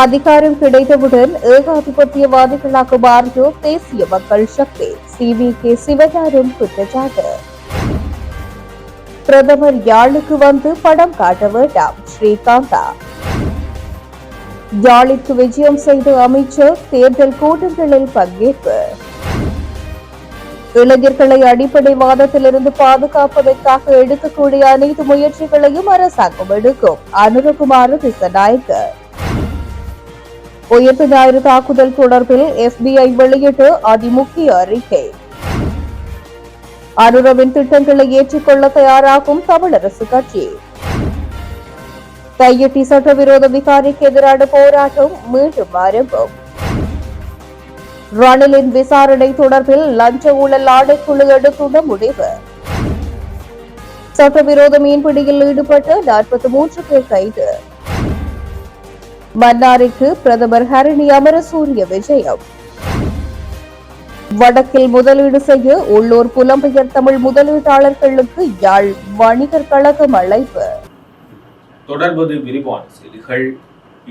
அதிகாரம் கிடைத்தவுடன் ஏகாதிபத்தியவாதிகளாக மாறிய தேசிய மக்கள் சக்தி. CV K. சிவகாரம் குற்றச்சாட்டு. பிரதமர் யாழுக்கு வந்து படம் காட்ட வேண்டாம் ஸ்ரீகாந்தா. யாழிற்கு விஜயம் செய்த அமைச்சர் தேர்தல் கூட்டங்களில் பங்கேற்பு. இளைஞர்களை அடிப்படைவாதத்திலிருந்து பாதுகாப்பதற்காக எடுக்கக்கூடிய அனைத்து முயற்சிகளையும் அரசாங்கம் எடுக்கும். அனுரகுமார திசநாயக்க உயிர்த்து ஞாயிறு தாக்குதல் தொடர்பில் எஸ்பிஐ வெளியிட்டு அதிமுக்கிய அறிக்கை. அனுரவின் திட்டங்களை ஏற்றுக்கொள்ள தயாராகும் தமிழரசு கட்சி. கையெட்டி சட்டவிரோத விகாரிக்கு எதிரான போராட்டம் மீண்டும் ஆரம்பம். ரணிலின் விசாரணை தொடர்பில் லஞ்ச ஊழல் ஆணைக்குழு எடுத்துள்ள முடிவு. சட்டவிரோத மீன்பிடியில் ஈடுபட்ட நாற்பத்தி மூன்று பேர் கைது. மன்னாருக்கு பிரதமர் ஹரணி அமரசூரிய விஜயம். வடக்கில் முதலீடு செய்ய உள்ளூர் புலம்பெயர் தமிழ் முதலீட்டாளர்களுக்கு யாழ் வணிகர் கழகம் அழைப்பு. தொடர்வது விரிவான செய்திகள்.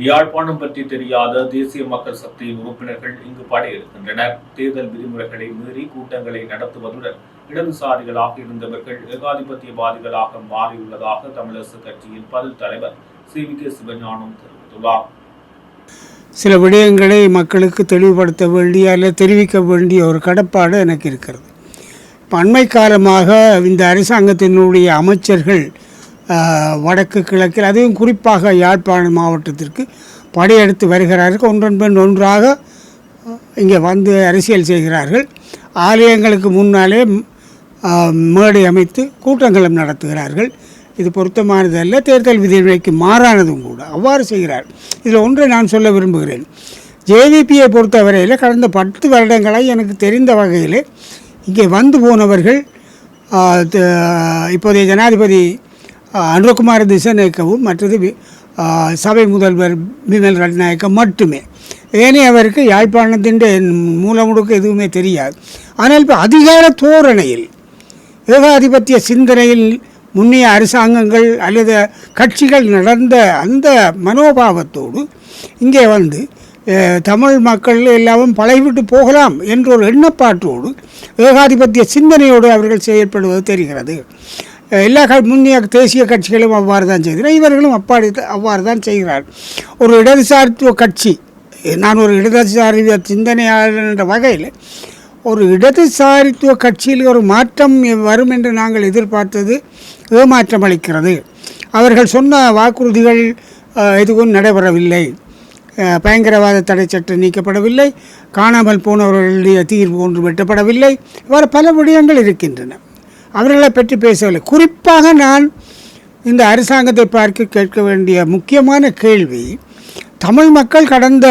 யாழ்ப்பாணம் பற்றி தெரியாத தேசிய மக்கள் சக்தியின் உறுப்பினர்கள் இங்கு படையெடுக்கின்றனர். தேர்தல் விதிமுறைகளை மீறி கூட்டங்களை நடத்துவதுடன் இடதுசாரிகளாக இருந்தவர்கள் ஏகாதிபத்தியவாதிகளாக மாறியுள்ளதாக தமிழரசு கட்சியின் பதில் தலைவர் சி வி கே சிவஞானம் தெரிவித்துள்ளார் சில விடயங்களை மக்களுக்கு தெளிவுபடுத்த வேண்டிய அல்லது தெரிவிக்க வேண்டிய ஒரு கடப்பாடு எனக்கு இருக்கிறது. இப்ப அண்மை காலமாக இந்த அரசாங்கத்தினுடைய அமைச்சர்கள் வடக்கு கிழக்கில் அதையும் குறிப்பாக யாழ்ப்பாணம் மாவட்டத்திற்கு படையெடுத்து வருகிறார்கள். ஒன்றன் பெண் ஒன்றாக இங்கே வந்து அரசியல் செய்கிறார்கள். ஆலயங்களுக்கு முன்னாலே மேடை அமைத்து கூட்டங்களும் நடத்துகிறார்கள். இது பொருத்தமானதல்ல தேர்தல் விதிமுறைக்கு மாறானதும் கூட. அவ்வாறு செய்கிறார். இதில் ஒன்றை நான் சொல்ல விரும்புகிறேன். ஜேவிபியை பொறுத்தவரையில் கடந்த பத்து வருடங்களாக எனக்கு தெரிந்த வகையில் இங்கே வந்து போனவர்கள் இப்போதைய ஜனாதிபதி ஆஹ், அனுரகுமார திசநாயக்கவும் மற்றது சபை முதல்வர் பிமல் ரட்நாயக்கம் மட்டுமே. ஏனையவருக்கு யாழ்ப்பாணத்தின் மூலமுடுக்கு எதுவுமே தெரியாது. ஆனால் இப்போ அதிகார தோரணையில் ஏகாதிபத்திய சிந்தனையில் முன்னைய அரசாங்கங்கள் அல்லது கட்சிகள் நடந்த அந்த மனோபாவத்தோடு இங்கே வந்து தமிழ் மக்கள் எல்லாரும் பழகிவிட்டு போகலாம் என்ற ஒரு எண்ணப்பாட்டோடு ஏகாதிபத்திய சிந்தனையோடு அவர்கள் செயல்படுவது தெரிகிறது. எல்லா க முன்னைய தேசிய கட்சிகளும் அவ்வாறு தான் செய்கிறார் இவர்களும் அப்பாடி அவ்வாறு தான் செய்கிறார். ஒரு இடதுசாரித்துவ கட்சி நான் ஒரு இடதுசாரி சிந்தனையாளர் என்ற வகையில் ஒரு இடதுசாரித்துவ கட்சியில் ஒரு மாற்றம் வரும் என்று நாங்கள் எதிர்பார்த்தது ஏமாற்றம் அளிக்கிறது அவர்கள் சொன்ன வாக்குறுதிகள் எதுவும் நடைபெறவில்லை. பயங்கரவாத தடை சட்டம் நீக்கப்படவில்லை. காணாமல் போனவர்களுடைய தீர்வு ஒன்று வெட்டப்படவில்லை. இவ்வாறு பல விடயங்கள் இருக்கின்றன. அவர்களை பற்றி பேசவில்லை. குறிப்பாக நான் இந்த அரசாங்கத்தை பார்க்க கேட்க வேண்டிய முக்கியமான கேள்வி தமிழ் மக்கள் கடந்த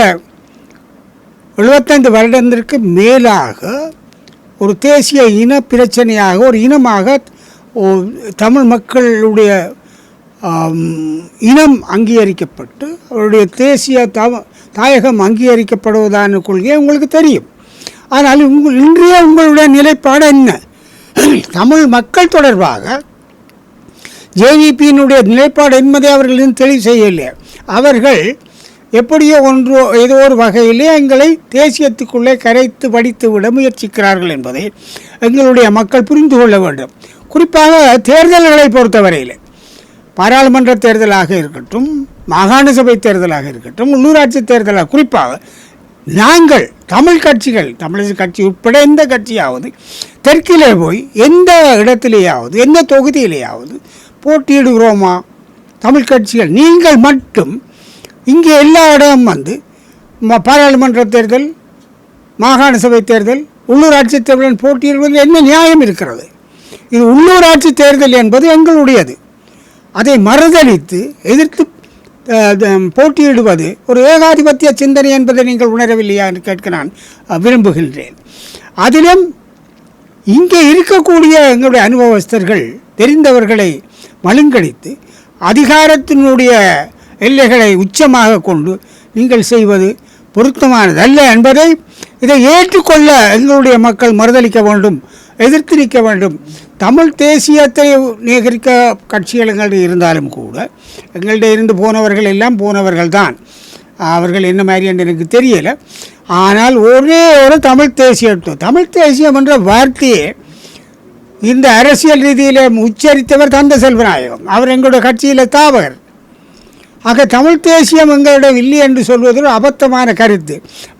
எழுபத்தைந்து வருடத்திற்கு மேலாக ஒரு தேசிய இன பிரச்சனையாக ஒரு இனமாக தமிழ் மக்களுடைய இனம் அங்கீகரிக்கப்பட்டு அவருடைய தேசிய தம தாயகம் அங்கீகரிக்கப்படுவதான கொள்கை உங்களுக்கு தெரியும். ஆனால் உங்கள் இன்றைய உங்களுடைய நிலைப்பாடு என்ன? தமிழ் மக்கள் தொடர்பாக ஜேவிபியினுடைய நிலைப்பாடு என்பதை அவர்கள் தெளிவு செய்யவில்லை. அவர்கள் எப்படியோ ஒன்று ஏதோ ஒரு வகையிலே எங்களை தேசியத்துக்குள்ளே கரைத்து வடித்து விட முயற்சிக்கிறார்கள் என்பதை எங்களுடைய மக்கள் புரிந்து கொள்ள வேண்டும். குறிப்பாக தேர்தல்களை பொறுத்தவரையில் பாராளுமன்ற தேர்தலாக இருக்கட்டும் மாகாண சபை தேர்தலாக இருக்கட்டும் உள்ளூராட்சி தேர்தலாக குறிப்பாக நாங்கள் தமிழ் கட்சிகள் தமிழக கட்சி உட்பட எந்த கட்சியாவது தெற்கிலே போய் எந்த இடத்திலேயாவது எந்த தொகுதியிலேயாவது போட்டியிடுகிறோமா? தமிழ் கட்சிகள் நீங்கள் மட்டும் இங்கே எல்லா இடமும் வந்து ம- பாராளுமன்ற தேர்தல் மாகாண சபை தேர்தல் உள்ளூராட்சி தேர்தலில் போட்டியிடுவதில் என்ன நியாயம் இருக்கிறது? இது உள்ளூராட்சி தேர்தல் என்பது எங்களுடையது. அதை மறுதளித்து எதிர்த்து போட்டியிடுவது ஒரு ஏகாதிபத்திய சிந்தனை என்பதை நீங்கள் உணரவில்லையா என்று கேட்க நான் விரும்புகின்றேன். அதிலும் இங்கே இருக்கக்கூடிய எங்களுடைய அனுபவஸ்தர்கள் தெரிந்தவர்களை மழுங்கடித்து அதிகாரத்தினுடைய எல்லைகளை உச்சமாக கொண்டு நீங்கள் செய்வது பொருத்தமானது அல்ல என்பதை இதை ஏற்றுக்கொள்ள எங்களுடைய மக்கள் மறுதளிக்க வேண்டும் எதிர்த்திருக்க வேண்டும். தமிழ் தேசியத்தை நிகரிக்க கட்சிகள் எங்கள்கிட்ட இருந்தாலும் கூட எங்கள்கிட்ட இருந்து போனவர்கள் எல்லாம் போனவர்கள் தான். அவர்கள் என்ன மாதிரி என்று எனக்கு தெரியலை. ஆனால் ஒரே ஒரு தமிழ் தேசியத்துவம் தமிழ் தேசியம் என்ற வார்த்தையே இந்த அரசியல் ரீதியில் உச்சரித்தவர் தந்த செல்வநாயகம். அவர் எங்களுடைய கட்சியில் தாவர் ஆக தமிழ் தேசியம் எங்களிடம் இல்லை என்று சொல்வது ஒரு அபத்தமான கருத்து.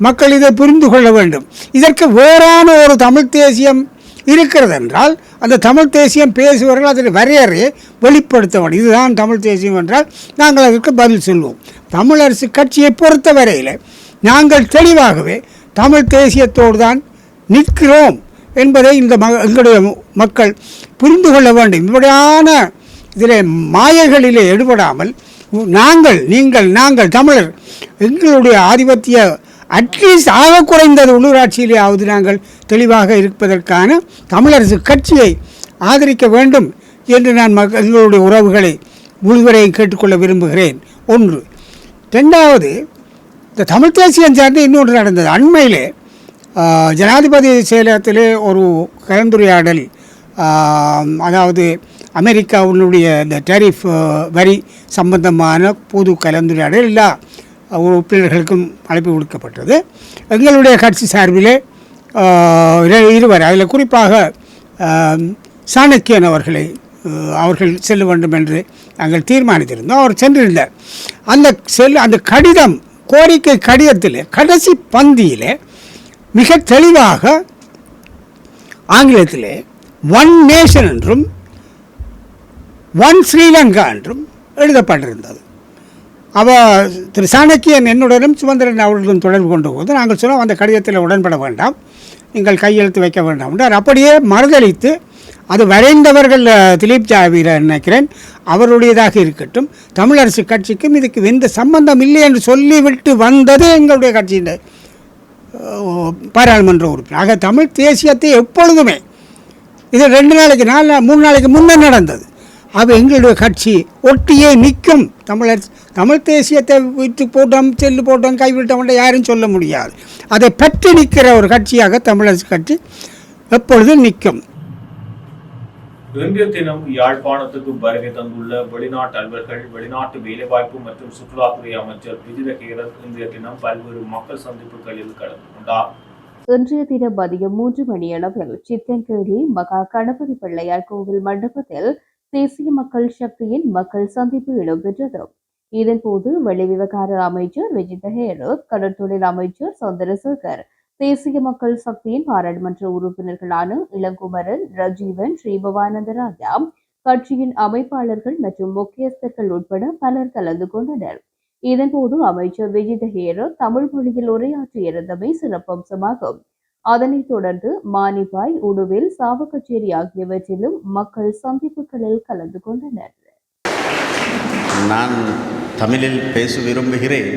மக்கள் இதை புரிந்து கொள்ள வேண்டும். இதற்கு வேறான ஒரு தமிழ் தேசியம் இருக்கிறது என்றால் அந்த தமிழ் தேசியம் பேசுபவர்கள் அதில் வரையறையை வெளிப்படுத்த வேண்டும் இதுதான் தமிழ் தேசியம் என்றால் நாங்கள் அதற்கு பதில் சொல்வோம் தமிழரசு கட்சியை பொறுத்த வரையில் நாங்கள் தெளிவாகவே தமிழ் தேசியத்தோடு தான் நிற்கிறோம் என்பதை இந்த ம எங்களுடைய மக்கள் புரிந்து கொள்ள வேண்டும். இப்படியான இதில் மாயைகளிலே எடுபடாமல் நாங்கள் நீங்கள் நாங்கள் தமிழர் எங்களுடைய ஆதிபத்திய அட்லீஸ்ட் ஆக குறைந்தது உள்ளூராட்சியிலேயாவது நாங்கள் தெளிவாக இருப்பதற்கான தமிழரசு கட்சியை ஆதரிக்க வேண்டும் என்று நான் மக் எங்களுடைய உறவுகளை முழுவரையும் கேட்டுக்கொள்ள விரும்புகிறேன். ஒன்று. ரெண்டாவது இந்த தமிழ் தேசியம் சார்ந்து இன்னொன்று நடந்தது. அண்மையிலே ஜனாதிபதி செயலகத்திலே ஒரு கலந்துரையாடல் அதாவது அமெரிக்காவுடைய இந்த டெரிஃப் வரி சம்பந்தமான பொது கலந்துரையாடல் எல்லா உறுப்பினர்களுக்கும் அழைப்பு விடுக்கப்பட்டது எங்களுடைய கட்சி சார்பிலே இருவர் அதில் குறிப்பாக சாணக்கியன் அவர்களை அவர்கள் செல்ல வேண்டும் என்று நாங்கள் தீர்மானித்திருந்தோம். அவர் சென்றிருந்தார். அந்த செல் அந்த கடிதம் கோரிக்கை கடிதத்தில் கடைசி பந்தியிலே மிக தெளிவாக ஆங்கிலத்தில் ஒன் நேஷன் என்றும் ஒன் ஸ்ரீலங்கா என்றும் எழுதப்பட்டிருந்தது. அவ திரு சாணக்கியன் என்னுடனும் சுமந்திரன் அவர்களும் தொடர்பு கொண்ட போது நாங்கள் சொன்னோம் அந்த கடிதத்தில் உடன்பட வேண்டாம் நீங்கள் கையெழுத்து வைக்க வேண்டாம் என்றார். அப்படியே மறுதளித்து அது வரைந்தவர்கள் திலீப் ஜாவீர நினைக்கிறேன் அவருடையதாக இருக்கட்டும் தமிழரசு கட்சிக்கும் இதுக்கு எந்த சம்பந்தம் இல்லை என்று சொல்லிவிட்டு வந்தது எங்களுடைய கட்சியின் பாராளுமன்ற உறுப்பினர். ஆக தமிழ் தேசியத்தை எப்பொழுதுமே இது ரெண்டு நாளைக்கு நாலு மூணு நாளைக்கு முன்னே நடந்தது. அது எங்களுடைய கட்சி. ஒட்டியே நிற்கும் தமிழர் தமிழ் தேசியத்தை விட்டு போட்டோம் செல்லு போட்டோம் கைவிட்டோம் யாரும் சொல்ல முடியாது. அதை பற்றி நிற்கிற ஒரு கட்சியாக தமிழரசு கட்சி எப்பொழுதும் நிற்கும். இன்றைய தினம் யாழ்ப்பாணத்துக்கு வருகை தந்துள்ள வெளிநாட்டு அலுவலர்கள் வெளிநாட்டு வேலைவாய்ப்பு மற்றும் சுற்றுலாத்துறை அமைச்சர் விஜித ஹேரத் இன்றைய தினம் பல்வேறு மக்கள் சந்திப்புகளில் கலந்து கொண்டார். இன்றைய தினம் மதியம் மூன்று மணியளவில் சித்தன்கேரி மகா கணபதி பிள்ளையார் கோவில் மண்டபத்தில் தேசிய மக்கள் சக்தியின் மக்கள் சந்திப்பு இடம்பெற்றது. இதன்போது வெளிவிவகார அமைச்சர் விஜித ஹேரத் கடற்தொழில் அமைச்சர் சந்திரசேகர் தேசிய மக்கள் சக்தியின் பாராளுமன்ற உறுப்பினர்களான இளங்குமரன் ரஜீவன் ஸ்ரீபவானந்த ராஜா கட்சியின் அமைப்பாளர்கள் மற்றும் முக்கியஸ்தர்கள் உட்பட பலர் கலந்து கொண்டனர். இதன்போது அமைச்சர் விஜித ஹேரத் தமிழ் மொழியில் உரையாற்றியிருந்தமை சிறப்பம்சமாகும். அதனைத் தொடர்ந்து மானிப்பாய் உடுவில் சாவகச்சேரி ஆகியவற்றிலும் மக்கள் சந்திப்புகளில் கலந்து கொண்டனர். நான் தமிழில் பேச விரும்புகிறேன்.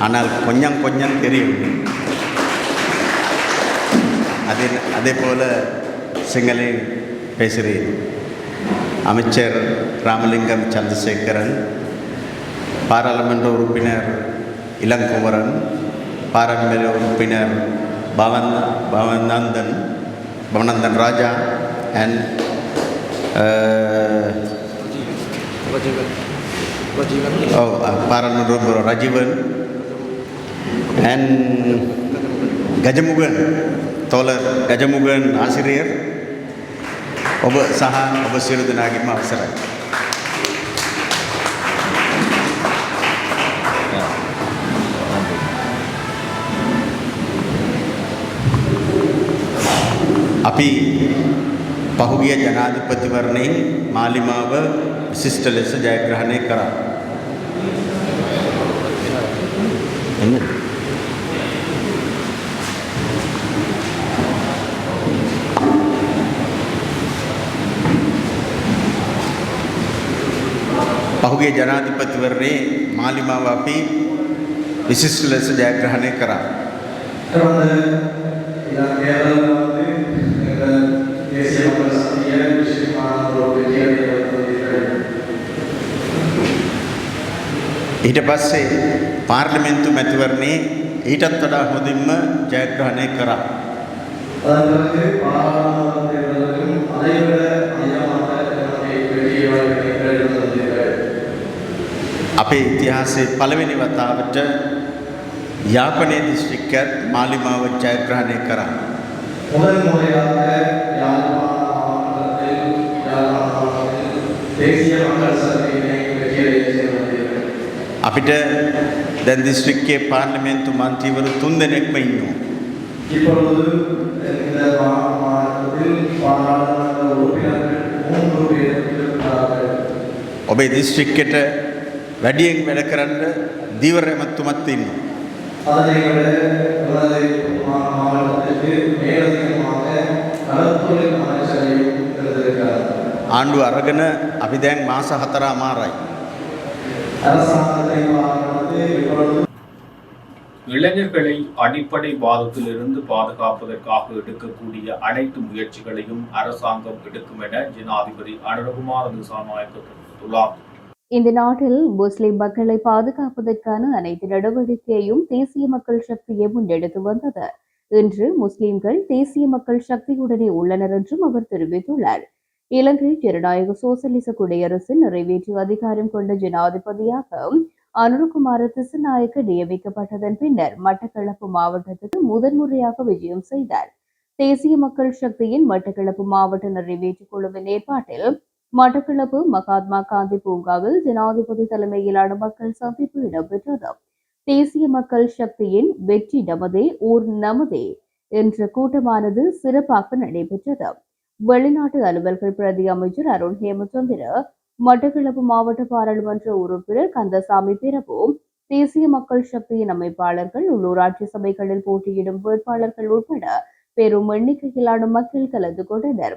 ஆனால் கொஞ்சம் கொஞ்சம் தெரியும். அதே அதே போல் சிங்களை பேசுகிறேன். அமைச்சர் ராமலிங்கம் சந்திரசேகரன் பாராளுமன்ற உறுப்பினர் இளங்குமரன் பாராளுமன்ற உறுப்பினர் Bhavan, Bhavanandan, Bhavanandan Raja and uh, oh, ah, uh, Paranurubhura Rajivan and Gajamugan, Tolar Gajamugan Asirir, Oba Saha, Oba Sirudin Agima Asarai. අපි පහුගිය ජනාධිපතිවරණයෙන් මාලිමාව විශිෂ්ට ලෙස ජයග්‍රහණය කරා. පහුගිය ජනාධිපතිවරණේ මාලිමාව අපි විශිෂ්ට ලෙස ජයග්‍රහණය කරා. ඊළඟට ඊට පස්සේ පාර්ලිමේන්තු මැතිවරණයේ ඊටත් වඩා හොඳින්ම ජයග්‍රහණය කරා. அதன் பிறகு பாராளுமன்ற தேர்தலிலும் அதைவிட அதிகமாக நம்முடைய வெற்றியை வாய்ப்பை எங்கள் தந்திருக்கிறது අපේ ඉතිහාසයේ පළවෙනි වතාවට යාපනයේ දිස්ත්‍රික්කයත් මාලිමාවත් ජයග්‍රහණය කරා. முதல் முறையாக யாழ்ப்பாண மாவட்டத்தில் யாழ்ப்பாண மாவட்டத்தில் தேசிய மக்கள் சக்தியினை வெற்றியடைய செய்துள்ளீர்கள் අපිට දැන් දිස්ත්‍රික්කයේ පාර්ලිමේන්තු මන්ත්‍රීවරු තුන් දෙනෙක්ම ඉන්නවා. இப்பொழுது இந்த மா- மாவட்டத்தில் பாராளுமன்ற உறுப்பினர்கள் மூன்று பேர் இருக்கிறார்கள் ඔබේ දිස්ත්‍රික්කයට වැඩියෙන් වැඩ කරන්න දීවර ඇමත්තුමත් ඉන්නවා. அதனை விட நமது மா- மாவட்டத்திற்கு மேலதிகமாக நலத்துறை அமைச்சரையும் இருந்திருக்கிறார் ආණ්ඩුව අරගෙන අපි දැන් මාස හතර අමාරයි. இளைஞர்களை அடிப்படை வாதத்திலிருந்து பாதுகாப்பதற்காக எடுக்கக்கூடிய அனைத்து முயற்சிகளையும் அரசாங்கம் எடுக்கும் என ஜனாதிபதி அனுரகுமார் திசாநாயக்க தெரிவித்துள்ளார் இந்த நாட்டில் முஸ்லிம் மக்களை பாதுகாப்பதற்கான அனைத்து நடவடிக்கையையும் தேசிய மக்கள் சக்தியை முன்னெடுத்து வந்தது. இன்று முஸ்லிம்கள் தேசிய மக்கள் சக்தியுடனே உள்ளனர் என்றும் அவர் தெரிவித்துள்ளார். இலங்கை ஜனநாயக சோசலிச குடியரசு நிறைவேற்று அதிகாரம் கொண்ட ஜனாதிபதியாக அனுருகுமார திசுநாயக்க நியமிக்கப்பட்டதன் பின்னர் மட்டக்களப்பு மாவட்டத்துக்கு முதன்முறையாக விஜயம் செய்தார். தேசிய மக்கள் சக்தியின் மட்டக்களப்பு மாவட்ட நிறைவேற்று குழுவின் ஏற்பாட்டில் மட்டக்களப்பு மகாத்மா காந்தி பூங்காவில் ஜனாதிபதி தலைமையிலான மக்கள் சந்திப்பு இடம்பெற்றது. தேசிய மக்கள் சக்தியின் வெற்றி நமதே ஊர் நமதே என்ற கூட்டமானது சிறப்பாக நடைபெற்றது. வெளிநாட்டு அலுவல்கள் பிரதி அமைச்சர் அருண் ஹேமச்சந்திர மட்டக்களப்பு மாவட்ட பாராளுமன்ற உறுப்பினர் கந்தசாமி பிரபு தேசிய மக்கள் சக்தியின் அமைப்பாளர்கள் உள்ளூராட்சி சபைகளில் போட்டியிடும் வேட்பாளர்கள் உட்பட பெரும் எண்ணிக்கையிலான மக்கள் கலந்து கொண்டனர்.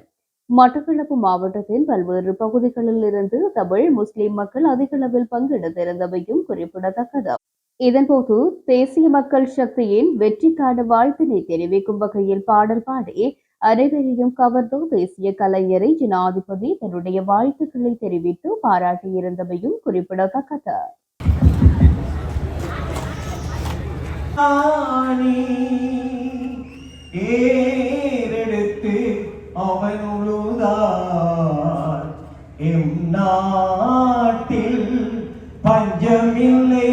மட்டக்களப்பு மாவட்டத்தின் பல்வேறு பகுதிகளில் இருந்து தமிழ் முஸ்லிம் மக்கள் அதிக அளவில் பங்கெடுத்திருந்தமையும் குறிப்பிடத்தக்கது. இதன்போது தேசிய மக்கள் சக்தியின் வெற்றிக்கான வாழ்த்தினை தெரிவிக்கும் வகையில் பாடல் பாடி அனைவரையும் கவர்ந்து தேசிய கலைஞரை ஜனாதிபதி தன்னுடைய வாழ்த்துக்களை தெரிவித்து பாராட்டியிருந்தமையும் குறிப்பிடத்தக்கது. ஏறெடுத்து அவனுழுதார். எம் நாட்டில் பஞ்சமில்லை.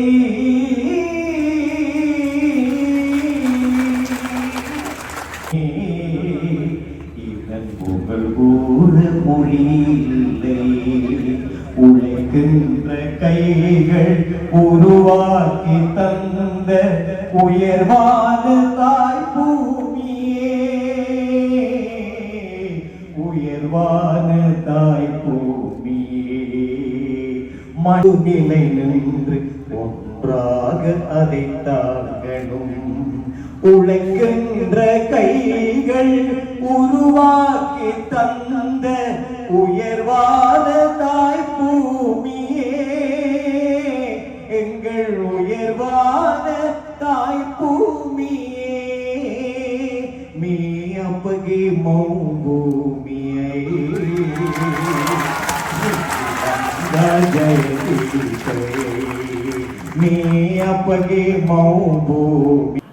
கைகள் உருவாக்கி தந்த உயர்வாத தாய் பூமியே. எங்கள் உயர்வாத தாய் பூமியே. மீ அப்பகி மௌபூமியை பூமியை நீ அப்பகே மௌபூமி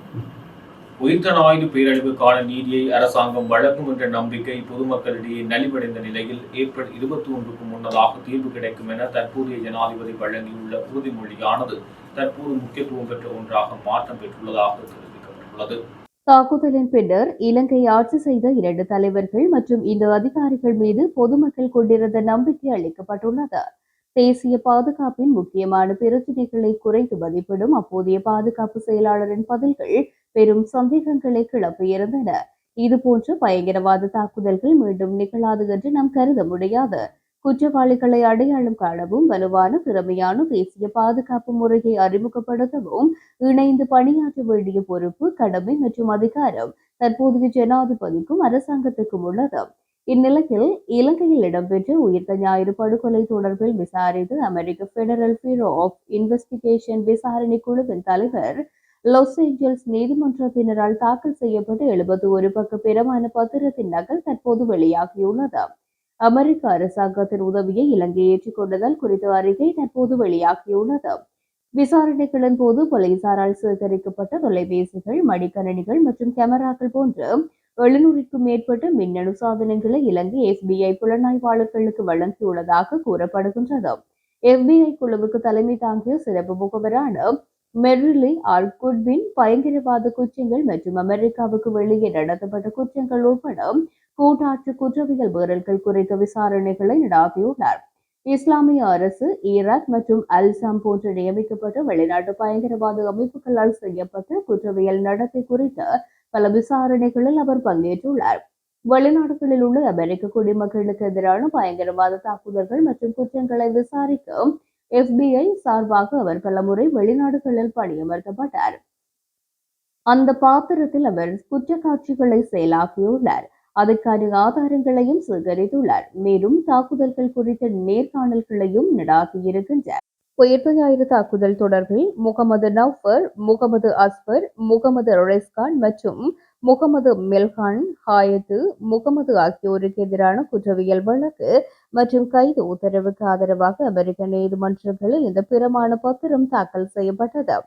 பூமி உயிர்த்த ஞாயிறு பேரழிவுக்கான நீதியை அரசாங்கம் வழங்கும் என்ற நம்பிக்கை பொதுமக்களிடையே நலிவடைந்த நிலையில் ஏப்ரல் இருபத்தி ஒன்றுக்கு முன்னதாக தீர்வு கிடைக்கும் என தற்போதைய ஜனாதிபதி வழங்கியுள்ள உறுதிமொழியானது தற்போது முக்கியத்துவம் பெற்ற ஒன்றாக மாற்றம் பெற்றுள்ளதாக தெரிவிக்கப்பட்டுள்ளது. தாக்குதலின் பின்னர் இலங்கை ஆட்சி செய்த இரண்டு தலைவர்கள் மற்றும் இந்த அதிகாரிகள் மீது பொதுமக்கள் கொண்டிருந்த நம்பிக்கை அளிக்கப்பட்டுள்ளது. தேசிய பாதுகாப்பின் முக்கியமான பிரச்சினைகளை குறைத்து மதிப்பிடும் அப்போதைய பாதுகாப்பு செயலாளரின் பதில்கள் பெரும் சந்தேகங்களை கிளப்பியிருந்தன இதுபோன்ற பயங்கரவாத தாக்குதல்கள் மீண்டும் நிகழாது என்று நாம் கருத முடியாது. குற்றவாளிகளை அடையாளம் காணவும் வலுவான திறமையான தேசிய பாதுகாப்பு முறையை அறிமுகப்படுத்தவும் இணைந்து பணியாற்ற வேண்டிய பொறுப்பு கடமை மற்றும் அதிகாரம் தற்போதைய ஜனாதிபதிக்கும் அரசாங்கத்துக்கும் உள்ளது. இந்நிலையில் இலங்கையில் இடம்பெற்ற உயிர்த்த ஞாயிறு படுகொலை தொடர்பில் விசாரித்து அமெரிக்க பெடரல் பியூரோ ஆஃப் இன்வெஸ்டிகேஷன் விசாரணை குழுவின் தலைவர் லாஸ் ஏஞ்சல்ஸ் நீதிமன்றத்தினரால் தாக்கல் செய்யப்பட்ட எழுபத்தி ஒரு பக்க பிரமாண பத்திரத்தின் நகல் தற்போது வெளியாகியுள்ளது. அமெரிக்க அரசாங்கத்தின் உதவியை இலங்கை ஏற்றுக்கொண்டதால் குறித்த அறிக்கை தற்போது வெளியாகியுள்ளது. விசாரணைகளின் போது போலீசாரால் சேகரிக்கப்பட்ட தொலைபேசிகள் மடிக்கணினிகள் மற்றும் கேமராக்கள் போன்ற எழுநூறுக்கும் மேற்பட்ட மின்னணு சாதனங்களை இலங்கை எஃபிஐ புலனாய்வாளர்களுக்கு வழங்கியுள்ளதாக கூறப்படுகின்றது. எஃபிஐ குழுவுக்கு தலைமை தாங்கிய சிறப்பு முகவரான மெர்ரிலி ஆர்குட்வின் பயங்கரவாத குற்றங்கள் மற்றும் அமெரிக்காவுக்கு வெளியே நடத்தப்பட்ட குற்றங்கள் உட்பட கூட்டாட்சி குற்றவியல் மீறல்கள் குறித்த விசாரணைகளை நடாத்தியுள்ளார். இஸ்லாமிய அரசு ஈராக் மற்றும் அல்சாம் போன்ற நியமிக்கப்பட்ட வெளிநாட்டு பயங்கரவாத அமைப்புகளால் செய்யப்பட்ட குற்றவியல் நடத்தை குறித்த பல விசாரணைகளில் அவர் பங்கேற்றுள்ளார். வெளிநாடுகளில் உள்ள அமெரிக்க குடிமக்களுக்கு எதிரான பயங்கரவாத தாக்குதல்கள் மற்றும் குற்றங்களை விசாரிக்க எஃபிஐ சார்பாக அவர் பலமுறை வெளிநாடுகளில் பணியமர்த்தப்பட்டார். அந்த பாத்திரத்தில் அவர் குற்றக்காட்சிகளை செயலாக்கியுள்ளார். அதற்கான ஆதாரங்களையும் சேகரித்துள்ளார். மேலும் தாக்குதல்கள் குறித்த நேர்காணல்களையும் நடாத்தியிருக்கின்றார். உயிர்த்த தாக்குதல் தொடர்பில் முகமது நௌஃபர் முகமது அஸ்பர் முகமது ரெஸ்கான் மற்றும் முகமது மெல்ஹான் ஹாயத்து முகமது ஆகியோருக்கு எதிரான குற்றவியல் வழக்கு மற்றும் கைது உத்தரவுக்கு ஆதரவாக அமெரிக்க நீதிமன்றங்களில் இந்த பிரமாண பத்திரம் தாக்கல் செய்யப்பட்டது.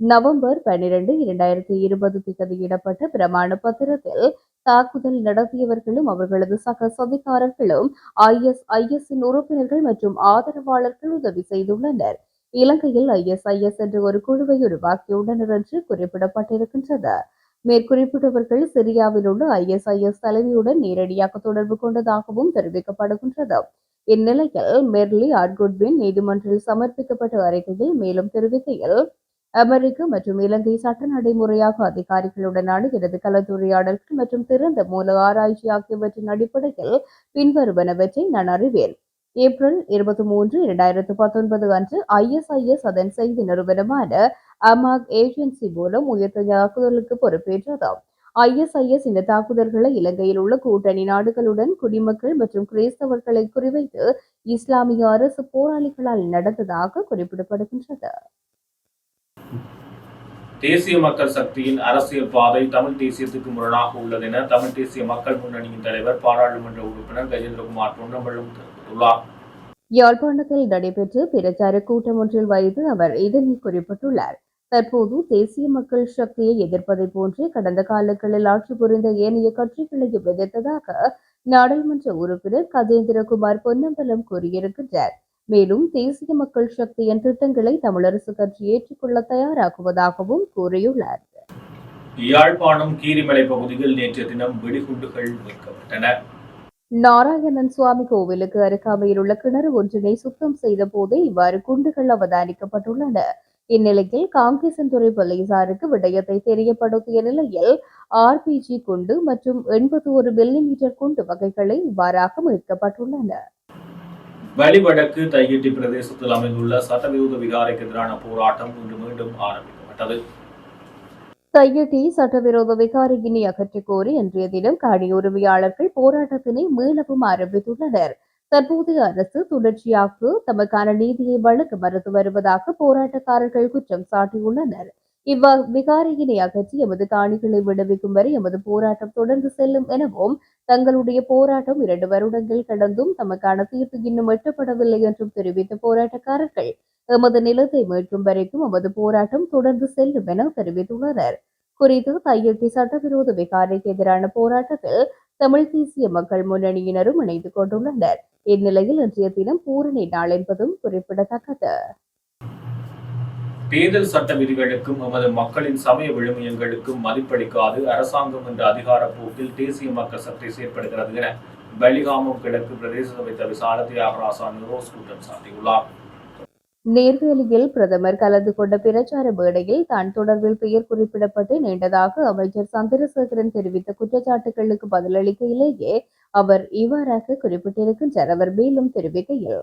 நவம்பர் பன்னிரண்டு இரண்டாயிரத்தி இருபது திகதியிடப்பட்ட பிரமாண பத்திரத்தில் தாக்குதல் நடத்தியவர்களும் அவர்களது சக சதிகாரர்களும் ஐஎஸ் உறுப்பினர்கள் மற்றும் ஆதரவாளர்கள் உதவி செய்துள்ளனர். இலங்கையில் ஐஎஸ்ஐஎஸ் என்ற ஒரு குழுவை உருவாக்கியுள்ளனர் என்று குறிப்பிடப்பட்டிருக்கின்றது. மேற்குறிப்பிட்டவர்கள் சிரியாவில் உள்ள ஐஎஸ்ஐஎஸ் தலைவியுடன் நேரடியாக தொடர்பு கொண்டதாகவும் தெரிவிக்கப்படுகின்றது. இந்நிலையில் மெர்லி ஆர்குட்வின் நீதிமன்றில் சமர்ப்பிக்கப்பட்ட அறிக்கையில் மேலும் தெரிவிக்கையில் அமெரிக்க மற்றும் இலங்கை சட்ட நடைமுறையாக அதிகாரிகளுடனான எனது கலந்துரையாடல்கள் மற்றும் திறந்த மூல ஆராய்ச்சி ஆகியவற்றின் அடிப்படையில் பின்வருவனவற்றை நான் அறிவேன். ஏப்ரல் இருபத்தி மூன்று இரண்டாயிரத்து பத்தொன்பது அன்று ஐஎஸ்ஐஎஸ் அதன் செய்தி நிறுவனமான அமாக் ஏஜென்சி மூலம் உயர்த்த தாக்குதலுக்கு பொறுப்பேற்றது. ஐஎஸ்ஐஎஸ் இந்த தாக்குதல்களை இலங்கையில் உள்ள கூட்டணி நாடுகளுடன் குடிமக்கள் மற்றும் கிறிஸ்தவர்களை குறிவைத்து இஸ்லாமிய அரசு போராளிகளால் நடந்ததாக குறிப்பிடப்படுகின்றது. தேசிய மக்கள் சக்தியின் அரசியல் பாதை தமிழ் தேசியத்துக்கு முரணாக உள்ளது என தமிழ் தேசிய மக்கள் முன்னணியின் தலைவர் பாராளுமன்ற உறுப்பினர் கஜேந்திரகுமார் பொன்னம்பலம் தெரிவித்துள்ளார். யாழ்ப்பாணத்தில் நடைபெற்ற பிரச்சார கூட்டம் ஒன்றில் வைத்து அவர் இதனை குறிப்பிட்டுள்ளார். தற்போது தேசிய மக்கள் சக்தியை எதிர்ப்பதை போன்றே கடந்த காலங்களில் ஆட்சி புரிந்த ஏனைய கட்சிகளையும் எதிர்த்ததாக நாடாளுமன்ற உறுப்பினர் கஜேந்திரகுமார் பொன்னம்பலம் கூறியிருக்கிறார் மேலும் தேசிய மக்கள் சக்தியின் திட்டங்களை தமிழரசு கட்சி ஏற்றுக்கொள்ள தயாராகுவதாகவும் கூறியுள்ளார். யாழ்ப்பாணம் கீரிமலை பகுதியில் நேற்றைய தினம் வெடிகுண்டுகள் மீட்கப்பட்டன. நாராயணன் சுவாமி கோவிலுக்கு அருகாமையில் உள்ள கிணறு ஒன்றினை சுத்தம் செய்த போதே இவ்வாறு குண்டுகள் அவதானிக்கப்பட்டுள்ளன. இந்நிலையில் காங்கேசன்துறை போலீசாருக்கு விடயத்தை தெரியப்படுத்திய நிலையில் ஆர்பிஜி குண்டு மற்றும் எண்பத்தி ஒரு மில்லிமீட்டர் குண்டு வகைகளை இவ்வாறாக மீட்கப்பட்டுள்ளன வலிவடக்கு தையிட்டி பிரதேசத்தில் அமைந்துள்ள சட்டவிரோத விகாரைக்கு எதிரான போராட்டம் இன்று மீண்டும் ஆரம்பிக்கப்பட்டது. தையட்டி சட்டவிரோத விகாரியினை அகற்றக் கோரி இன்றைய தினம் காணி உரிமையாளர்கள் போராட்டத்தினை மீளவும் ஆரம்பித்துள்ளனர். தற்போதைய அரசு தொடர்ச்சியாக தமக்கான நீதியை வழங்க மறுத்து வருவதாக போராட்டக்காரர்கள் குற்றம் சாட்டியுள்ளனர். இவ்வ விகாரியினை அகற்றி எமது காணிகளை விடுவிக்கும் வரை எமது போராட்டம் தொடர்ந்து செல்லும் எனவும் தங்களுடைய போராட்டம் இரண்டு வருடங்கள் கடந்தும் தமக்கான தீர்ப்பு இன்னும் எட்டப்படவில்லை என்றும் தெரிவித்த போராட்டக்காரர்கள் எமது நிலத்தை மீட்கும் வரைக்கும் எமது போராட்டம் தொடர்ந்து செல்லும் என தெரிவித்துள்ளனர். குறித்து தையட்டி சட்டவிரோத விகாரைக்கு எதிரான போராட்டத்தில் தமிழ் தேசிய மக்கள் முன்னணியினரும் இணைந்து கொண்டுள்ளனர். இந்நிலையில் இன்றைய தினம் பூரணி நாள் என்பதும் குறிப்பிடத்தக்கது. தேர்தல் சட்ட விதிகளுக்கும் எமது மக்களின் சமய விழுமியங்களுக்கும் மதிப்பளிக்காது அரசாங்கம் என்ற அதிகார போக்கில் தேசிய மக்கள் சக்தி செயற்படுகிறது என பலிகாமம் கிழக்கு பிரதேச சபை தவிசால தியாகராசா நிரோஸ் குற்றம் சாட்டியுள்ளார். நேர்வேலியில் பிரதமர் கலந்து கொண்ட பிரச்சார மேடையில் தான் தொடர்பில் பெயர் குறிப்பிடப்பட்டு நீண்டதாக அமைச்சர் சந்திரசேகரன் தெரிவித்த குற்றச்சாட்டுகளுக்கு பதிலளிக்கையிலேயே அவர் இவ்வாறாக குறிப்பிட்டிருக்கின்றார். அவர் மேலும் தெரிவிக்கையில்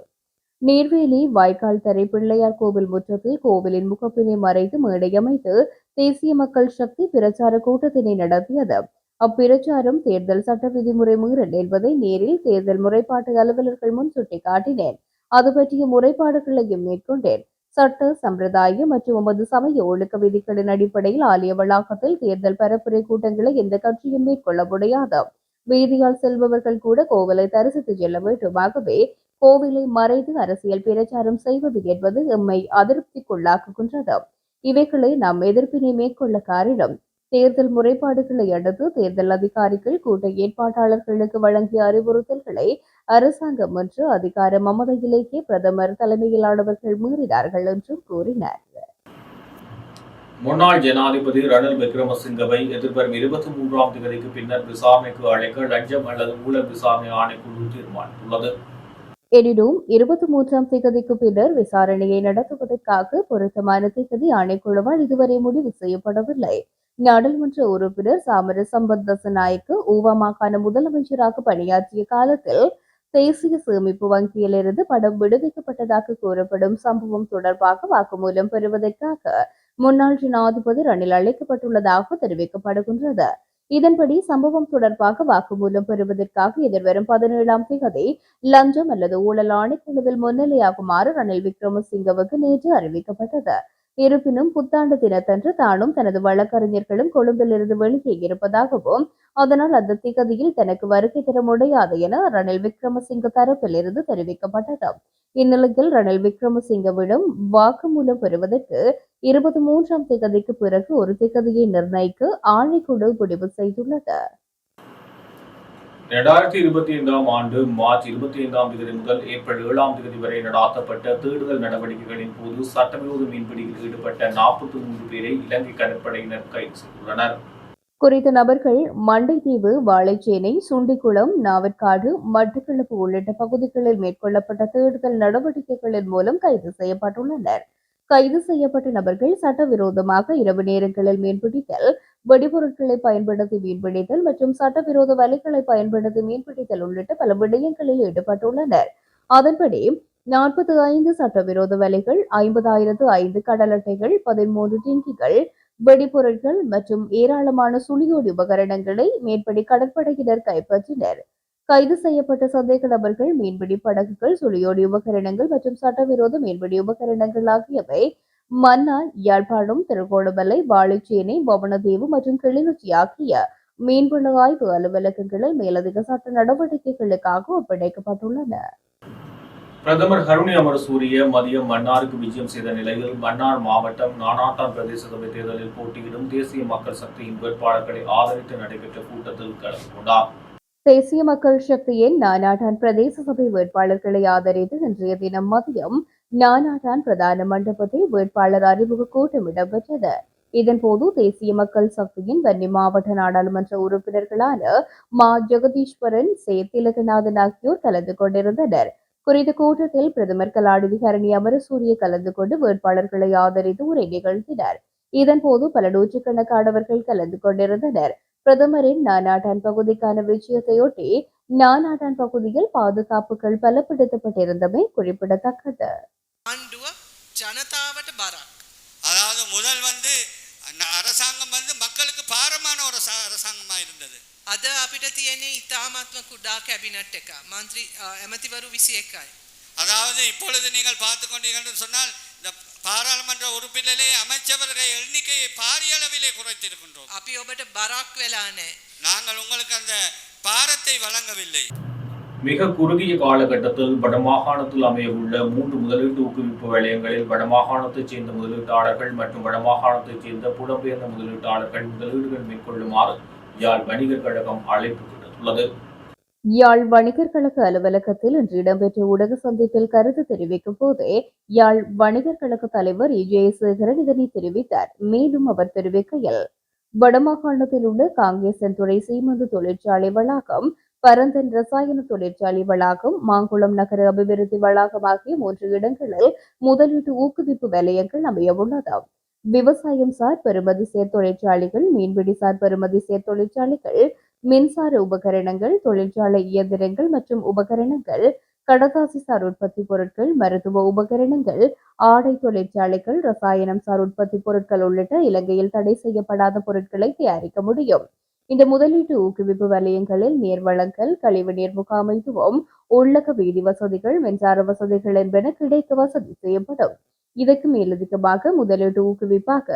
நீர்வேலி வாய்க்கால் தரை பிள்ளையார் கோவில் முற்றத்தில் கோவிலின் முகப்பினை மறைத்து மேடை அமைத்து தேசிய மக்கள் சக்தி பிரச்சார கூட்டத்தினை நடத்தியது. அப்பிரச்சாரம் தேர்தல் சட்ட விதிமுறை மீறல் என்பதை நேரில் தேர்தல் முறைப்பாட்டு அலுவலர்கள் முன் சுட்டிக்காட்டினேன். அது பற்றிய முறைப்பாடுகளையும் மேற்கொண்டேன். சட்ட சம்பிரதாய மற்றும் உமது சமய ஒழுக்க விதிகளின் அடிப்படையில் ஆலய வளாகத்தில் தேர்தல் பரப்புரை கூட்டங்களை எந்த கட்சியும் மேற்கொள்ள முடியாது. வீதியால் செல்பவர்கள் கூட கோவிலை தரிசித்து செல்ல வேண்டும் ஆகவே கோவிலை மறைத்து அரசியல் பிரச்சாரம் செய்வது என்பது எம்மை அதிருப்திக்குள்ளாக்குகின்றது. இவைகளை நாம் எதிர்ப்பினை மேற்கொள்ள காரணம். தேர்தல் முறைப்பாடுகளை அடுத்து தேர்தல் அதிகாரிகள் கூட்ட ஏற்பாட்டாளர்களுக்கு வழங்கிய அறிவுறுத்தல்களை அரசாங்கம் என்று அதிகார மமதையிலேயே பிரதமர் தலைமையிலானவர்கள் மீறினார்கள் என்றும் கூறினார். முன்னாள் ஜனாதிபதி ரணில் விக்ரமசிங்கவை எதிர்வரும் இருபத்தி மூன்றாம் தேதிக்கு பின்னர் விசாரணைக்கு அழைக்க லஞ்சம் அல்லது ஊழல் விசாரணை ஆணைக்குழு தீர்மானித்துள்ளது. எனினும் இருபத்தி மூன்றாம் தேதிக்கு பின்னர் விசாரணையை நடத்துவதற்காக பொருத்தமான தேதி ஆணைக்குழுவால் இதுவரை முடிவு செய்யப்படவில்லை. நாடாளுமன்ற உறுப்பினர் சாமர சம்பத் தசநாயக்கு ஊவா மாகாண முதலமைச்சராக பணியாற்றிய காலத்தில் தேசிய சேமிப்பு வங்கியிலிருந்து பணம் விடுவிக்கப்பட்டதாக கூறப்படும் சம்பவம் தொடர்பாக வாக்குமூலம் பெறுவதற்காக முன்னாள் ஜனாதிபதி ரணில் அழைக்கப்பட்டுள்ளதாக தெரிவிக்கப்படுகின்றது. இதன்படி சம்பவம் தொடர்பாக வாக்குமூலம் பெறுவதற்காக எதிர்வரும் பதினேழாம் தேதி லஞ்சம் அல்லது ஊழல் ஆணைக்குழுவில் முன்னிலையாகுமாறு ரணில் விக்ரமசிங்கவுக்கு நேற்று அறிவிக்கப்பட்டது. இருப்பினும் புத்தாண்டு தினத்தன்று தானும் தனது வழக்கறிஞர்களும் கொழும்பிலிருந்து வெளியே இருப்பதாகவும் அதனால் அந்த திகதியில் தனக்கு வருகை தர முடியாது என ரணில் விக்ரமசிங்க தரப்பில் இருந்து தெரிவிக்கப்பட்டது. இந்நிலையில் ரணில் விக்ரமசிங்கவிடம் வாக்குமூலம் பெறுவதற்கு இருபத்தி மூன்றாம் திகதிக்கு பிறகு ஒரு திகதியை நிர்ணயிக்க ஆணைக்குழு முடிவு செய்துள்ளது. இரண்டாயிரத்தி இருபத்தி ஐந்தாம் ஆண்டு மார்ச் இருபத்தி ஐந்தாம் தேதி முதல் ஏப்ரல் ஏழாம் தேதி வரை நடாத்தப்பட்ட தேடுதல் நடவடிக்கைகளின் போது சட்டவிரோத மீன்பிடியில் ஈடுபட்ட நாற்பத்தி மூன்று பேரை இலங்கை கடற்படையினர் கைது செய்துள்ளனர். குறித்த நபர்கள் மண்டைத்தீவு வாழைச்சேனை சுண்டிக்குளம் நாவற்காடு மட்டக்களப்பு உள்ளிட்ட பகுதிகளில் மேற்கொள்ளப்பட்ட தேடுதல் நடவடிக்கைகளின் மூலம் கைது செய்யப்பட்டுள்ளனர். கைது செய்யப்பட்ட நபர்கள் சட்டவிரோதமாக இரவு நேரங்களில் மீன்பிடித்தல் வெடிபொருட்களை பயன்படுத்தி மீன்பிடித்தல் மற்றும் சட்டவிரோத வலைகளை பயன்படுத்தி மீன்பிடித்தல் உள்ளிட்ட பல விடயங்களில் ஈடுபட்டுள்ளனர். அதன்படி நாற்பத்தி ஐந்து சட்டவிரோத வலைகள் ஐம்பதாயிரத்து ஐந்து கடல் அட்டைகள் பதிமூன்று டிங்கிகள் வெடிபொருட்கள் மற்றும் ஏராளமான சுழியோடி உபகரணங்களை மேற்படி கடற்படையினர் கைப்பற்றினர். கைது செய்யப்பட்ட சந்தேக நபர்கள் மீன்பிடி படகுகள் சுழியோடி உபகரணங்கள் மற்றும் சட்டவிரோத மீன்பிடி உபகரணங்கள் ஆகியவை மன்னார் யாழ்ப்பாணம் திருகோணமலை வாழைச்சேனை பவனதேவு மற்றும் கிளிநொச்சி ஆகிய மீன்வள ஆய்வு அலுவலகங்களில் மேலதிக சட்ட நடவடிக்கைகளுக்காக ஒப்படைக்கப்பட்டுள்ளன. பிரதமர் ஹருணி அமரசூரிய மதியம் மன்னாருக்கு விஜயம் செய்த நிலையில் மன்னார் மாவட்டம் நானாட்டான் பிரதேச சபை தேர்தலில் போட்டியிடும் தேசிய மக்கள் சக்தியின் வேட்பாளர்களை ஆதரித்து நடைபெற்ற கூட்டத்தில் கலந்து கொண்டார். தேசிய மக்கள் சக்தியின் நானாட்டான் பிரதேச சபை வேட்பாளர்களை ஆதரித்து இன்றைய தினம் மதியம் நானாட்டான் பிரதான மண்டபத்தில் வேட்பாளர் அறிமுக கூட்டம் இடம்பெற்றது. இதன்போது தேசிய மக்கள் சக்தியின் வன்னி மாவட்ட நாடாளுமன்ற உறுப்பினர்களான மா. ஜெகதீஸ்வரன் சே. திலகநாதன் ஆகியோர் கலந்து கொண்டிருந்தனர். குறித்த கூட்டத்தில் பிரதமர் கலாநிதி ஹரணி அமரசூரிய கலந்து கொண்டு வேட்பாளர்களை ஆதரித்து உரை நிகழ்த்தினர். இதன்போது பல நூற்றுக்கணக்கானவர்கள் கலந்து கொண்டிருந்தனர். பிரதமரின் நானாட்டான் பகுதிக்கான விஜயத்தையொட்டி நானாட்டான் பகுதியில் பாதுகாப்புகள் பலப்படுத்தப்பட்டிருந்தமை குறிப்பிடத்தக்கது ආණ්ඩුව ජනතාවට බරක්. அதாவது முதல் வந்து அ- அரசாங்கம் வந்து மக்களுக்கு பாரமான ஒரு ச- அரசாங்கமா இருந்தது අද අපිට තියෙන්නේ ඉතාමත්ම කුඩා කැබිනට් එක මන්ත්‍රී අ, ඇමතිවරු විසි එකයි. அதாவது இப்பொழுது நீங்கள் பார்த்து கொண்டீர்கள் என்று சொன்னால் இந்த பாராளுமன்ற உறுப்பினர்களே அமைச்சவர்கள் எண்ணிக்கையை பாரிய அளவிலே குறைத்திருக்கின்றோம் අපි ඔබට බරක් වෙලා නෑ. நாங்கள் உங்களுக்கு அந்த பாரத்தை வழங்கவில்லை மிக குறுகிய காலகட்டத்தில் வடமாகாணத்தில் அமையவுள்ள மூன்று முதலீட்டு ஊக்குவிப்பு வலயங்களில் வடமாகாணத்தைச் சேர்ந்த முதலீட்டாளர்கள் மற்றும் வடமாகாணத்தைச் சேர்ந்த புலம்பெயர்ந்த முதலீட்டாளர்கள் முதலீடுகள் மேற்கொள்ளுமாறு யாழ் வணிகர் கழகம் அழைப்பு விடுத்துள்ளது யாழ் வணிகர் கழக அலுவலகத்தில் இன்று இடம்பெற்ற ஊடக சந்திப்பில் கருத்து தெரிவிக்கும் போதே யாழ் வணிகர் கழக தலைவர் இ ஜெயசேகரன் இதனை தெரிவித்தார். மேலும் அவர் தெரிவிக்கையில் வடமாகாணத்தில் உள்ள காங்கேசன் துறை சீமந்து தொழிற்சாலை வளாகம் பரந்தன் ரசாயன தொழிற்சாலை வளாகம் மாங்குளம் நகர அபிவிருத்தி வளாகம் ஆகிய மூன்று இடங்களில் முதலீட்டு ஊக்குவிப்பு வலயங்கள் அமையவுள்ளது விவசாயம் சார் பெறுமதி சேர் தொழிற்சாலைகள் மீன்பிடி சார் பெறுமதி சேர் தொழிற்சாலைகள் மின்சார உபகரணங்கள் தொழிற்சாலை இயந்திரங்கள் மற்றும் உபகரணங்கள் கடதாசி சார் உற்பத்தி பொருட்கள் மருத்துவ உபகரணங்கள் ஆடை தொழிற்சாலைகள் ரசாயனம் சார் உற்பத்தி பொருட்கள் உள்ளிட்ட இலங்கையில் தடை செய்யப்படாத பொருட்களை தயாரிக்க முடியும். இந்த முதலீட்டு ஊக்குவிப்பு வலயங்களில் நீர் வளங்கள் கழிவு நீர் முகாமைத்துவம் உள்ளக வீதி வசதிகள் மின்சார வசதிகள் என்பன கிடைக்க வசதி செய்யப்படும். இதற்கு மேலதிகமாக முதலீட்டு ஊக்குவிப்பாக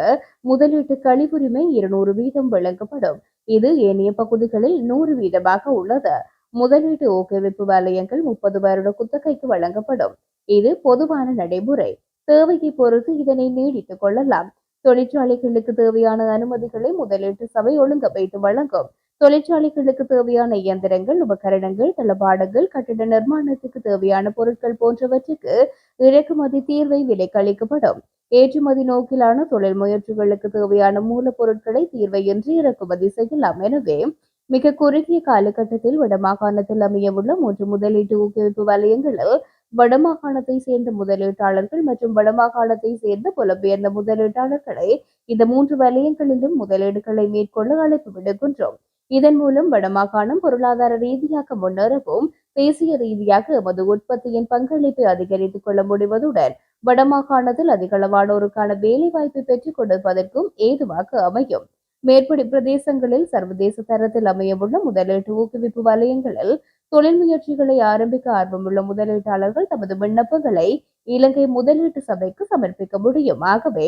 முதலீட்டு கழிவுரிமை இருநூறு வீதம் வழங்கப்படும். இது ஏனைய பகுதிகளில் நூறு வீதமாக உள்ளது. முதலீட்டு ஊக்குவிப்பு வலயங்கள் முப்பது வருட குத்தகைக்கு வழங்கப்படும். இது பொதுவான நடைமுறை. தேவையை பொறுத்து இதனை நீடித்துக் கொள்ளலாம். தொழிற்சாலைகளுக்கு தேவையான அனுமதிகளை முதலீட்டு சபை ஒழுங்கமைத்து வழங்கும். தொழிற்சாலைகளுக்கு தேவையான இயந்திரங்கள் உபகரணங்கள் தளபாடங்கள் கட்டிட நிர்மாணத்துக்கு தேவையான பொருட்கள் போன்றவற்றுக்கு இறக்குமதி தீர்வை விலைக்கு அளிக்கப்படும் ஏற்றுமதி நோக்கிலான தொழில் முயற்சிகளுக்கு தேவையான மூலப்பொருட்களை தீர்வையின்றி இறக்குமதி செய்யலாம். எனவே மிக குறுகிய காலகட்டத்தில் வடமாகாணத்தில் அமையவுள்ள மூன்று முதலீட்டு ஊக்குவிப்பு வலயங்களில் வடமாகாணத்தை சேர்ந்த முதலீட்டாளர்கள் மற்றும் வடமாகாணத்தை சேர்ந்த புலம்பெயர்ந்த முதலீட்டாளர்களை இந்த மூன்று வலயங்களிலும் முதலீடுகளை மேற்கொள்ள அழைப்பு விடுகின்றோம் இதன் மூலம் வடமாகாணம் பொருளாதார ரீதியாக முன்னேறவும் தேசிய ரீதியாக எமது உற்பத்தியின் பங்களிப்பை அதிகரித்துக் கொள்ள முடிவதுடன் வடமாகாணத்தில் அதிகளவானோருக்கான வேலை வாய்ப்பை பெற்றுக் கொடுப்பதற்கும் ஏதுவாக அமையும். மேற்படி பிரதேசங்களில் சர்வதேச தரத்தில் அமையவுள்ள முதலீட்டு ஊக்குவிப்பு வலயங்களில் தொழில் முயற்சிகளை ஆரம்பிக்க ஆர்வமுள்ள முதலீட்டாளர்கள் தமது விண்ணப்பங்களை இலங்கை முதலீட்டு சபைக்கு சமர்ப்பிக்க முடியும் ஆகவே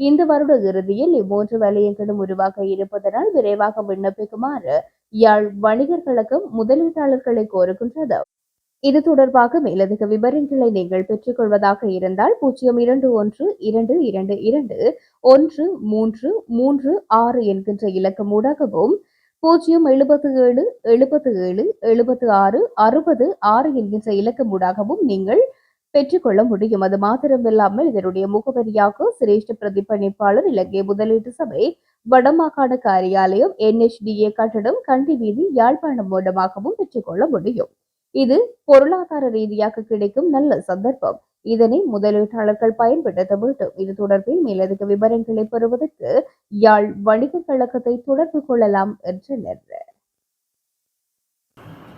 இந்த வருட இறுதியில் இம்மூன்று வலயங்களும் உருவாக இருப்பதனால் விரைவாக விண்ணப்பிக்குமாறு யாழ் வணிகர் கழகம் முதலீட்டாளர்களை கோருகின்றது. இது தொடர்பாக மேலதிக விவரங்களை நீங்கள் பெற்றுக்கொள்வதாக இருந்தால் பூஜ்ஜியம் இரண்டு ஒன்று இரண்டு இரண்டு இரண்டு ஒன்று மூன்று மூன்று ஆறு என்கின்ற இலக்கம் ஊடாகவும் பூஜ்ஜியம் எழுபத்து ஏழு எழுபத்து ஏழு எழுபத்து ஆறு அறுபது ஆறு என்கின்ற இலக்கம் ஊடாகவும் நீங்கள் பெற்றுக்கொள்ள முடியும். அது மாத்திரமில்லாமல் இதனுடைய முகவரியாக சிரேஷ்ட பிரதிபலிப்பாளர் இலங்கை முதலீட்டு சபை வடமாகாண காரியாலயம் என்எச்டிஏ கட்டடம் கண்டி வீதி யாழ்ப்பாணம் மூலமாகவும் பெற்றுக்கொள்ள முடியும். இது பொருளாதார ரீதியாக கிடைக்கும் நல்ல சந்தர்ப்பம். இதனை முதலீட்டாளர்கள் பயன்படுத்த வேண்டும். இது தொடர்பில் மேலதிக விவரங்களை பெறுவதற்கு யாழ் வணிக கழகத்தை தொடர்பு கொள்ளலாம் என்றனர்.